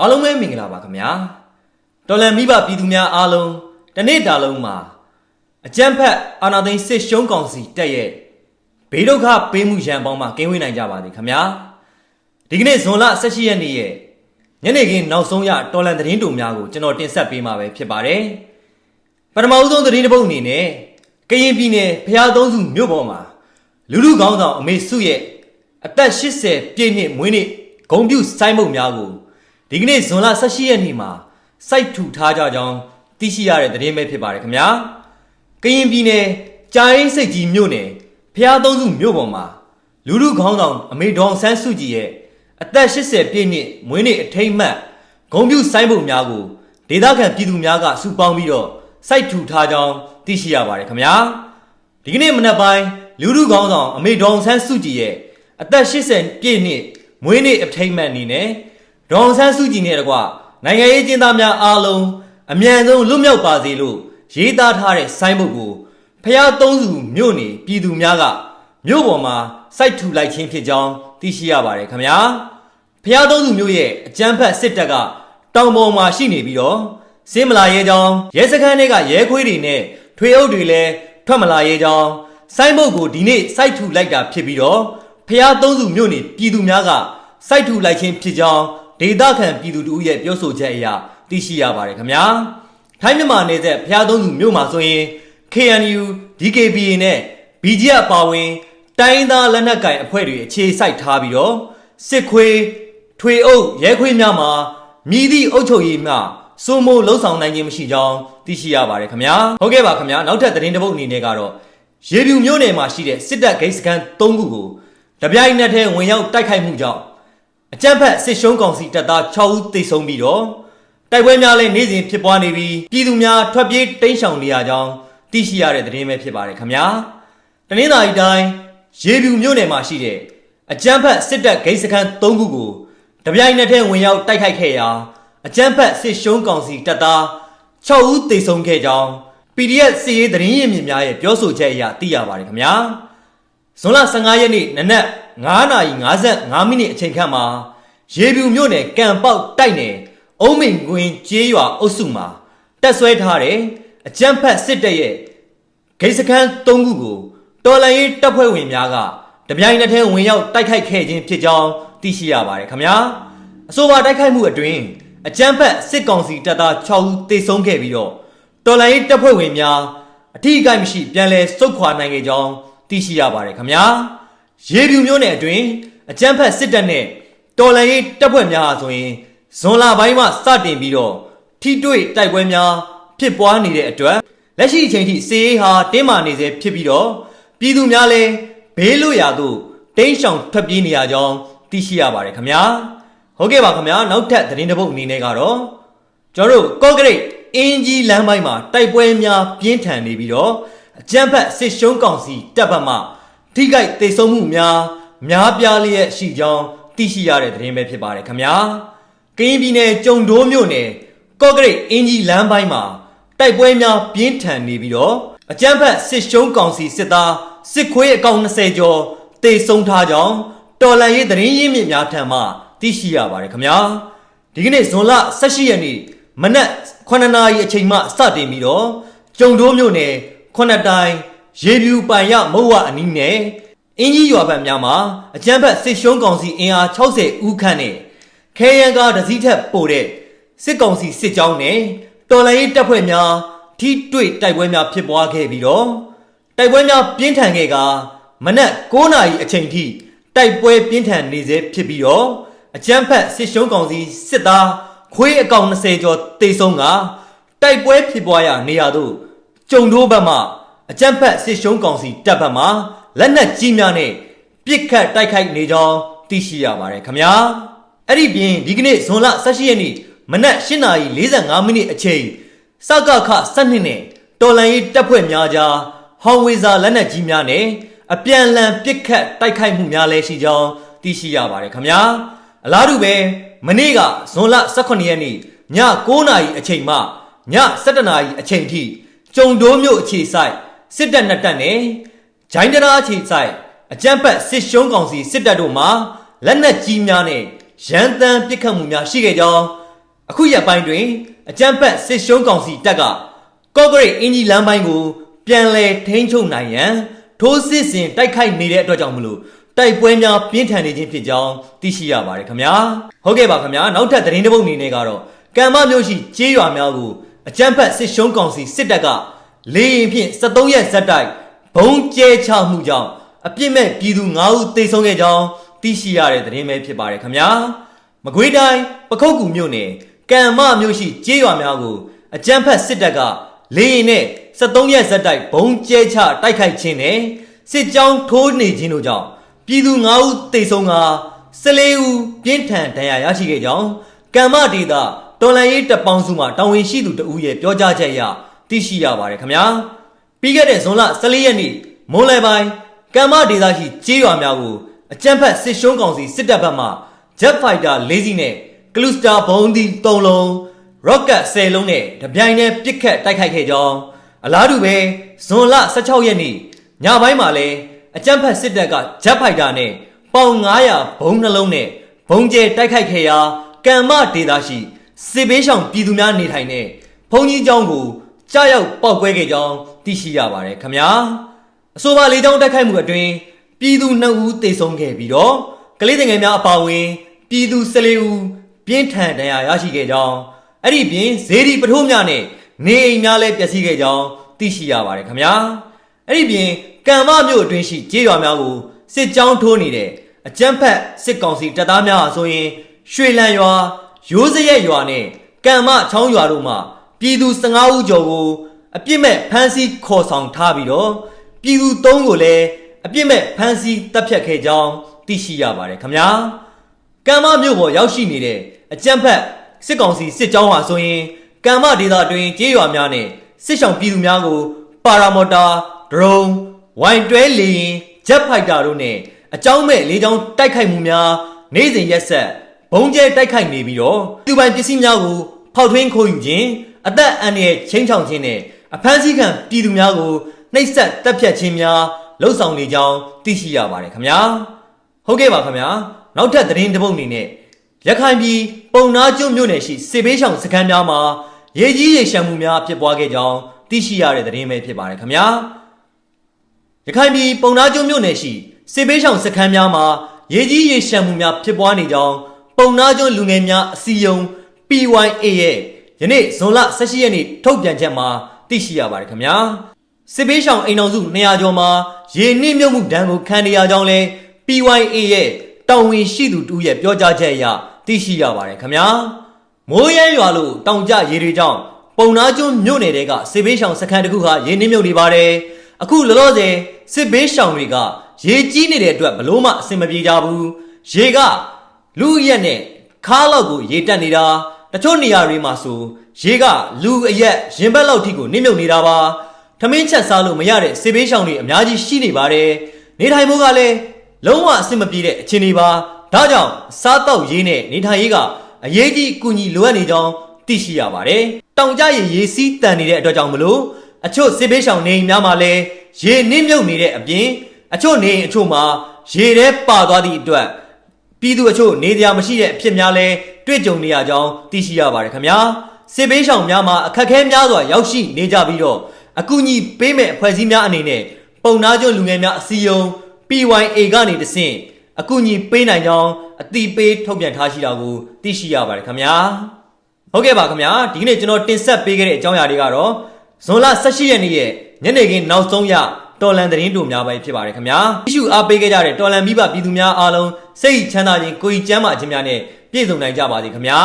အားလုံးပဲမင်္ဂလာပါခင်ဗျာတော်လန်မိဘပြည်သူများအားလုံးတစ်နေ့တာလုံးမှာအကြမ်းဖက်အာဏာသိမ်းစစ်ရှုံးကောင်စီတက်ရဲ့ဘေးဒုက္ခပေးမှုရန်ပေါင်းမှာကင်းဝေးနိုင်ကြပါသည်ခင်ဗျာဒီကနေ့ဇွန်လ18ရက်နေ့ရဲ့ညနေခင်းနောက်ဆုံးရတော်လန်သတင်းတူများကိုကျွန်တော်တင်ဆက်ပေးမှာပဲဖြစ်ပါတယ်ပထမဦးဆုံးသတင်းတစ်ပုဒ်အနေနဲ့ကရင်ပြည်နယ်ဖျားသုံးစုမြို့ပေါ်မှာလူလူကောင်းဆောင်အမေစုရဲ့အသက်80ပြည့်နှစ်မွေးနေ့ဂုံပြူစိုင်းမုတ်များကို ဒီကနေ့ဇွန်လ18ရက်နေ့မှာစိုက်ထူထားကြကြောင်းသိရှိရတဲ့သတင်းပဲဖြစ်ပါတယ်ခင်ဗျာကရင်ပြည်နယ်ကြာရင်စိတ်ကြီးမြို့နယ်ဖျားသုံးစုမြို့ပေါ်မှာလူလူခေါင်းဆောင်အမေဒေါအောင်ဆန်းစုကြည်ရဲ့အသက်80ပြည့်နှစ်မွေးနေ့အထိမ်းအမှတ်ဂုံပြူစိုင်းပုံများကိုဒေသခံပြည်သူများကစုပေါင်းပြီးတော့စိုက်ထူထားကြောင်းသိရှိရပါတယ်ခင်ဗျာဒီကနေ့မနက်ပိုင်းလူလူခေါင်းဆောင်အမေဒေါအောင်ဆန်းစုကြည်ရဲ့အသက်80ပြည့်နှစ်မွေးနေ့အထိမ်းအမှတ်အနေနဲ့ ဒေါအောင်ဆန်းစုကြည်နဲ့တကွနိုင်ငံရေးကျင်းသားများအားလုံးအမြန်ဆုံးလွတ်မြောက်ပါစေလို့ရေးသားထားတဲ့ဆိုင်းဘုတ်ကိုဖျားသုံးစုမြို့နေပြည်သူများကမြို့ပေါ်မှာစိုက်ထူလိုက်ခြင်းဖြစ်ကြောင်းသိရှိရပါတယ်ခင်ဗျာဖျားသုံးစုမြို့ရဲ့အကြမ်းဖက်စစ်တပ်ကတောင်ပေါ်မှာရှိနေပြီးတော့စင်းမလာရဲကြောင်းရဲစခန်းတွေကရဲခွေးတွေနဲ့ထွေအုပ်တွေလည်းထွက်မလာရဲကြောင်းဆိုင်းဘုတ်ကိုဒီနေ့စိုက်ထူလိုက်တာဖြစ်ပြီးတော့ဖျားသုံးစုမြို့နေပြည်သူများကစိုက်ထူလိုက်ခြင်းဖြစ်ကြောင်း ဒေတာခန်ပြည်သူတို့ရဲ့ပြောဆိုချက်အရသိရှိရပါတယ်ခင်ဗျာထိုင်းမြန်မာနယ်စပ်ဖျားသုံးစုမြို့မှာဆိုရင် KNU DKBA နဲ့ BGF ပါဝင် တိုင်းသားလက်နက်ကိုင်အဖွဲ့တွေအခြေစိုက်ထားပြီးတော့စစ်ခွေးထွေအုပ်ရဲခွေးများမှာမြည်သည့်အုပ်ချုပ်ရေးမှစိုးမိုးလှုပ်ဆောင်နိုင်ခြင်းမရှိကြောင်းသိရှိရပါတယ်ခင်ဗျာဟုတ်ကဲ့ပါခင်ဗျာနောက်ထပ်သတင်းတစ်ပုဒ်အနေနဲ့ကတော့ရေပြူမြို့နယ်မှာရှိတဲ့စစ်တပ်ဂိတ်စခန်း၃ခုကိုတပြိုင်နက်တည်းဝင်ရောက်တိုက်ခိုက်မှုကြောင့် အကြမ်းဖက်စစ်ရှုံးကောင်စီတပ်သား6ဦးသေဆုံးပြီးတော့တိုက်ပွဲများလည်းနေ့စဉ်ဖြစ်ပွားနေပြီးပြည်သူများထွက်ပြေးတိမ်းရှောင်နေရကြောင်းသိရှိရတဲ့သတင်းပဲဖြစ်ပါတယ်ခင်ဗျာတနင်္သာရီတိုင်းရေပြူမြို့နယ်မှာရှိတဲ့အကြမ်းဖက်စစ်တပ်ဂိတ်စခန်း3ခုကိုတပြိုင်နက်တည်းဝင်ရောက်တိုက်ခိုက်ခဲ့ရာအကြမ်းဖက်စစ်ရှုံးကောင်စီတပ်သား6ဦးသေဆုံးခဲ့ကြောင်း PDF စစ်ရေးသတင်းရင်းမြစ်များရဲ့ပြောဆိုချက်အရသိရပါတယ်ခင်ဗျာဇွန်လ15ရက်နေ့နနက် 9:55မိနစ်အချိန်ခန့်မှာရေပြူမြို့နယ်ကံပေါက်တိုက်နယ်အုံးမိန်ကွင်းကျေးရွာအုပ်စုမှာတက်ဆွဲထားတဲ့အကြမ်းဖက်စစ်တပ်ရဲ့ဂိတ်စခန်း၃ခုကိုတော်လန်ရေးတပ်ဖွဲ့ဝင်များကတပြိုင်နက်တည်းဝင်ရောက်တိုက်ခိုက်ခဲ့ခြင်းဖြစ်ကြောင်းသိရှိရပါတယ်ခင်ဗျာအဆိုပါတိုက်ခိုက်မှုအတွင်းအကြမ်းဖက်စစ်ကောင်စီတပ်သား6ဦးသေဆုံးခဲ့ပြီးတော့တော်လန်ရေးတပ်ဖွဲ့ဝင်များအထူးအကြိုက်မရှိပြန်လည်စုခွာနိုင်ခဲ့ကြောင်းသိရှိရပါတယ်ခင်ဗျာ ရေပြူမျိုးနယ်အတွင်းအကြမ်းဖက်စစ်တပ်နဲ့တော်လန်ရေးတပ်ဖွဲ့များဟာဆိုရင်ဇွန်လပိုင်းမှစတင်ပြီးတော့ထိတွေ့တိုက်ပွဲများဖြစ်ပွားနေတဲ့အတွက်လက်ရှိအချိန်ထိစစ်ရေးဟာတင်းမာနေစေဖြစ်ပြီးတော့ပြည်သူများလည်းဘေးလွတ်ရာသို့တိမ်းရှောင်ထွက်ပြေးနေရကြောင်းသိရှိရပါတယ်ခင်ဗျာဟုတ်ကဲ့ပါခင်ဗျာနောက်ထပ်သတင်းတစ်ပုဒ်အနေနဲ့ကတော့ကျွန်တော်တို့ကော့ဂရိတ်အင်းကြီးလမ်းပိုင်းမှာတိုက်ပွဲများပြင်းထန်နေပြီးတော့အကြမ်းဖက်စစ်ရှုံးကောင်စီတပ်ဖက်မှ ထိခိုက်ဒေဆုံးမှုများများပြားလျက်ရှိကြောင်းသိရှိရတဲ့သတင်းပဲဖြစ်ပါတယ်ခင်ဗျာကရင်ပြည်နယ်ကြုံဒိုးမြို့နယ်ကော့ဂရိတ်အင်းကြီးလမ်းပိုင်းမှာတိုက်ပွဲများပြင်းထန်နေပြီးတော့အကြမ်းဖက်စစ်ရှုံးကောင်စီစစ်သားစစ်ခွေးအကောင်20ကျော်တေဆုံးထားကြောင်းတော်လန်ရေးသတင်းရင်းမြစ်များထံမှသိရှိရပါတယ်ခင်ဗျာဒီကနေ့ဇွန်လ18ရက်နေ့မနက်9နာရီအချိန်မှစတင်ပြီးတော့ကြုံဒိုးမြို့နယ်9တိုင်း ရေပြူပိုင်ရမုတ်ဝအနီးနဲ့အင်းကြီးရွာဘက်များမှာအကြမ်းဖက်စစ်ရှုံးကောင်စီအင်အား60ဦးခန့်နဲ့ခဲယံကားတစ်စီးထက်ပိုတဲ့စစ်ကောင်စီစစ်ကြောင်းနဲ့တော်လှန်ရေးတပ်ဖွဲ့များထိတွေ့တိုက်ပွဲများဖြစ်ပွားခဲ့ပြီးတော့တိုက်ပွဲများပြင်းထန်ခဲ့ကမနက်9နာရီအချိန်ထိတိုက်ပွဲပြင်းထန်နေစေဖြစ်ပြီးတော့အကြမ်းဖက်စစ်ရှုံးကောင်စီစစ်သားခွေးအကောင်20ကျော်တေဆုံးကတိုက်ပွဲဖြစ်ပွားရာနေရာသို့ကြုံတိုးဘက်မှ အကြမ်းဖက်စစ်ရှုံးကောင်စီတပ်ဘက်မှလက်နက်ကြီးများနဲ့ပစ်ခတ်တိုက်ခိုက်နေကြောင်းသိရှိရပါတယ်ခင်ဗျာအဲ့ဒီပြင်ဒီကနေ့ဇွန်လ18ရက်နေ့မနက်8:45မိနစ်အချိန်စကခ12နဲ့တော်လန်ရေးတပ်ဖွဲ့များကြားဟောင်ဝေဇာလက်နက်ကြီးများနဲ့အပြန်အလှန်ပစ်ခတ်တိုက်ခိုက်မှုများလည်းရှိကြောင်းသိရှိရပါတယ်ခင်ဗျာအလားတူပဲမနေ့ကဇွန်လ18ရက်နေ့ည9:00နာရီအချိန်မှည17:00နာရီအချိန်ထိကျုံတိုးမြို့အခြေဆိုင် စစ်တပ်နှစ်တပ်နဲ့ဂျိုင်းတရာအခြေဆိုင်အကြမ်းဖက်စစ်ရှုံးကောင်စီစစ်တပ်တို့မှလက်နက်ကြီးများနဲ့ရန်တမ်းပစ်ခတ်မှုများရှိခဲ့ကြောင်းအခုရက်ပိုင်းတွင်အကြမ်းဖက်စစ်ရှုံးကောင်စီတပ်ကကော့ဂရိတ်အင်ဂျီလမ်းပိုင်းကို ပြန်လည်ထိန်းချုပ်နိုင်ရန်ထိုးစစ်ဆင်တိုက်ခိုက်နေတဲ့အတွက်ကြောင့်မလို့တိုက်ပွဲများပြင်းထန်နေခြင်းဖြစ်ကြောင်းသိရှိရပါတယ်ခင်ဗျာဟုတ်ကဲ့ပါခင်ဗျာနောက်ထပ်သတင်းတစ်ပုဒ်အနေနဲ့ကတော့ကံမမြို့ရှိကျေးရွာများကိုအကြမ်းဖက်စစ်ရှုံးကောင်စီစစ်တပ်က လေရင်ဖြင့်73ရက်ဇက်တိုက်ဘုံကျဲချမှုကြောင့်အပြစ်မဲ့ပြည်သူ9ဦးသေဆုံးခဲ့ကြောင်းသိရှိရတဲ့သတင်းပဲဖြစ်ပါတယ်ခင်ဗျာမကွေးတိုင်းပခုတ်ကူမြို့နယ်ကံမမြို့ရှိကျေးရွာများကိုအကြမ်းဖက်စစ်တပ်ကလေရင်နဲ့73ရက်ဇက်တိုက်ဘုံကျဲချတိုက်ခိုက်ခြင်းနဲ့စစ်ကြောင်းထိုးနေခြင်းတို့ကြောင့်ပြည်သူ9ဦးသေဆုံးက14ဦးပြင်းထန်ဒဏ်ရာရရှိခဲ့ကြောင်းကံမဒေသတော်လန်ရေးတပ်ပေါင်းစုမှတာဝန်ရှိသူတဦးရဲ့ပြောကြားချက်အရ သိရှိရပါတယ်ခင်ဗျာပြီးခဲ့တဲ့ဇွန်လ14ရက်နေ့မွန်းလယ်ပိုင်းကံမဒေသရှိကျေးရွာများကိုအကြမ်းဖက်စစ်ရှုံးကောင်စီစစ်တပ်ဘက်မှ Jet Fighter ၄စီးနဲ့ Cluster ဘုံဒီ3လုံး Rocket 10လုံးနဲ့တပြိုင်တည်းပစ်ခတ်တိုက်ခိုက်ခဲ့ကြောင်းအလားတူပဲဇွန်လ16ရက်နေ့ညပိုင်းမှာလည်းအကြမ်းဖက်စစ်တပ်က Jet Fighter နဲ့ပေါင်900ဘုံနှလုံးနဲ့ဘုံကျဲတိုက်ခိုက်ခဲ့ရာကံမဒေသရှိစစ်ဘေးရှောင်ပြည်သူများနေထိုင်တဲ့ဘုံကြီးကျောင်းကို ကြားရောက်ပောက်ကွဲခဲ့ကြောင်းသိရှိရပါတယ်ခင်ဗျာအဆိုပါလေကြောင်းတိုက်ခိုက်မှုအတွင်းပြည်သူ2ဦးသေဆုံးခဲ့ပြီးတော့ကလေးငယ်များအပါအဝင်ပြည်သူ14ဦးပြင်းထန်ဒဏ်ရာရရှိခဲ့ကြောင်းအဲ့ဒီပြင်ဇေဒီပထိုးများနဲ့နေအိမ်များလည်းပျက်စီးခဲ့ကြောင်းသိရှိရပါတယ်ခင်ဗျာအဲ့ဒီပြင်ကံမမြို့အတွင်းရှိကျေးရွာများကိုစစ်ကြောင်းထိုးနေတဲ့အကြမ်းဖက်စစ်ကောင်စီတပ်သားများဟာဆိုရင်ရွှေလန်းရွာရိုးစရက်ရွာနဲ့ကံမချောင်းရွာတို့မှ ပြည်သူ15ဦးကျော်ကိုအပြစ်မဲ့ဖမ်းဆီးခေါ်ဆောင်ထားပြီးတော့ပြည်သူသုံးကိုလည်းအပြစ်မဲ့ဖမ်းဆီးတပ်ဖြတ်ခဲ့ကြောင်းသိရှိရပါတယ်ခင်ဗျာကံမမြို့ပေါ်ရောက်ရှိနေတဲ့အကြမ်းဖက်စစ်ကောင်စီစစ်ကြောင်းဟာဆိုရင်ကံမဒေသအတွင်းကျေးရွာများနဲ့စစ်ဆောင်ပြည်သူများကို ပါရာမော်တာဒရုန်းဝိုင်တွဲလေရင်ဂျက်ဖိုက်တာတို့နဲ့အကြောင်းမဲ့လေကြောင်းတိုက်ခိုက်မှုများနေ့စဉ်ရက်ဆက်ဘုံကျဲတိုက်ခိုက်နေပြီးတော့သူပိုင်ပစ္စည်းများကိုဖောက်ထွင်းခိုးယူခြင်း အသက်အန္တရာယ်ချင်းချောင်ခြင်းနဲ့အဖမ်းဆီးခံပြည်သူများကိုနှိပ်စက်တပ်ဖြတ်ခြင်းများလှုပ်ဆောင်နေကြောင်းသိရှိရပါတယ်ခင်ဗျာဟုတ်ကဲ့ပါခင်ဗျာနောက်ထပ်သတင်းတစ်ပုဒ်အနေနဲ့ရခိုင်ပြည်ပုံနာကျွန်းမြို့နယ်ရှိစေဘေးရှောင်စခန်းများမှာရေကြီးရေရှမ်းမှုများဖြစ်ပွားခဲ့ကြောင်းသိရှိရတဲ့သတင်းပဲဖြစ်ပါတယ်ခင်ဗျာရခိုင်ပြည်ပုံနာကျွန်းမြို့နယ်ရှိစေဘေးရှောင်စခန်းများမှာရေကြီးရေရှမ်းမှုများဖြစ်ပွားနေကြောင်းပုံနာကျွန်းလူငယ်များအစည်းအရုံး PYA ရဲ့ ယနေ့ဇွန်လ18ရက်နေ့ထုတ်ပြန်ချက်မှာသိရှိရပါတယ်ခင်ဗျာစေဘေးရှောင်အိမ်တော်စု200ကျော်မှာရေနစ်မြုပ်မှုဒဏ်ကိုခံနေရကြောင်းလဲ PYA ရဲ့တောင်ဝင်ရှိသူတူရဲ့ပြောကြားချက်အရသိရှိရပါတယ်ခင်ဗျာမိုးရဲရွာလို့တောင်ကြရေတွေကြောင့်ပုံနာကျွန်းမြို့နယ်တွေကစစ်ဘေးရှောင်စခန်းတစ်ခုဟာရေနှင်းမြုပ်နေပါတယ်။အခုလောလောဆယ်စစ်ဘေးရှောင်တွေကရေကြီးနေတဲ့အတွက်ဘလို့မှအဆင်မပြေကြဘူး။ရေကလူရက်နဲ့ခါလောက်ကိုရေတက်နေတာ တချို့နေရာတွေမှာဆိုရေကလူအရက်ရင်ဘက်လောက်ထိကိုနှင်းမြုပ်နေတာပါ။ထမင်းချက်စားလို့မရတဲ့စစ်ဘေးရှောင်တွေအများကြီးရှိနေပါတယ်။နေထိုင်မှုကလည်းလုံးဝအဆင်မပြေတဲ့အခြေအနေပါ။ဒါကြောင့်စားတော့ရေးနဲ့နေထိုင်ရေးကအရေးကြီးအကူအညီလိုအပ်နေကြောင်းသိရှိရပါတယ်။တောင်ကြရေရေစီးတန်နေတဲ့အတွက်ကြောင့်မလို့အချို့စစ်ဘေးရှောင်နေအိမ်များမှာလည်းရေနစ်မြုပ်နေတဲ့အပြင်အချို့နေအိမ်အချို့မှာရေထဲပါသွားသည့်အတွက်ပြည်သူအချို့နေတရားမရှိတဲ့အဖြစ်များလည်း တွေ့ကြုံနေရကြောင်းသိရှိရပါတယ်ခင်ဗျာ။စစ်ဘေးရှောင်များမှာအခက်အခဲများစွာရောက်ရှိနေကြပြီးတော့အကူအညီပေးမဲ့အဖွဲ့အစည်းများအနေနဲ့ပုံနာကျွန်းလူငယ်များအစည်းအရုံး PYA ကနေတဆင့်အကူအညီပေးနိုင်ကြောင်းအတိပေးထုတ်ပြန်ထားရှိတာကိုသိရှိရပါတယ်ခင်ဗျာဟုတ်ကဲ့ပါခင်ဗျာဒီကနေ့ကျွန်တော်တင်ဆက်ပေးခဲ့တဲ့အကြောင်းအရာတွေကတော့ဇွန်လ18ရက်နေ့ရဲ့ညနေခင်းနောက်ဆုံးရတော်လန်သတင်းတို့များပဲဖြစ်ပါတယ်ခင်ဗျာတ िश ူအားပေးခဲ့ကြတဲ့တော်လန်မိဘပြည်သူများအားလုံးစိတ်ချမ်းသာခြင်းကိုယ်ကြီးကျမ်းမာခြင်းများနဲ့ ပြည့်စုံနိုင်ကြပါစေခင်ဗျာ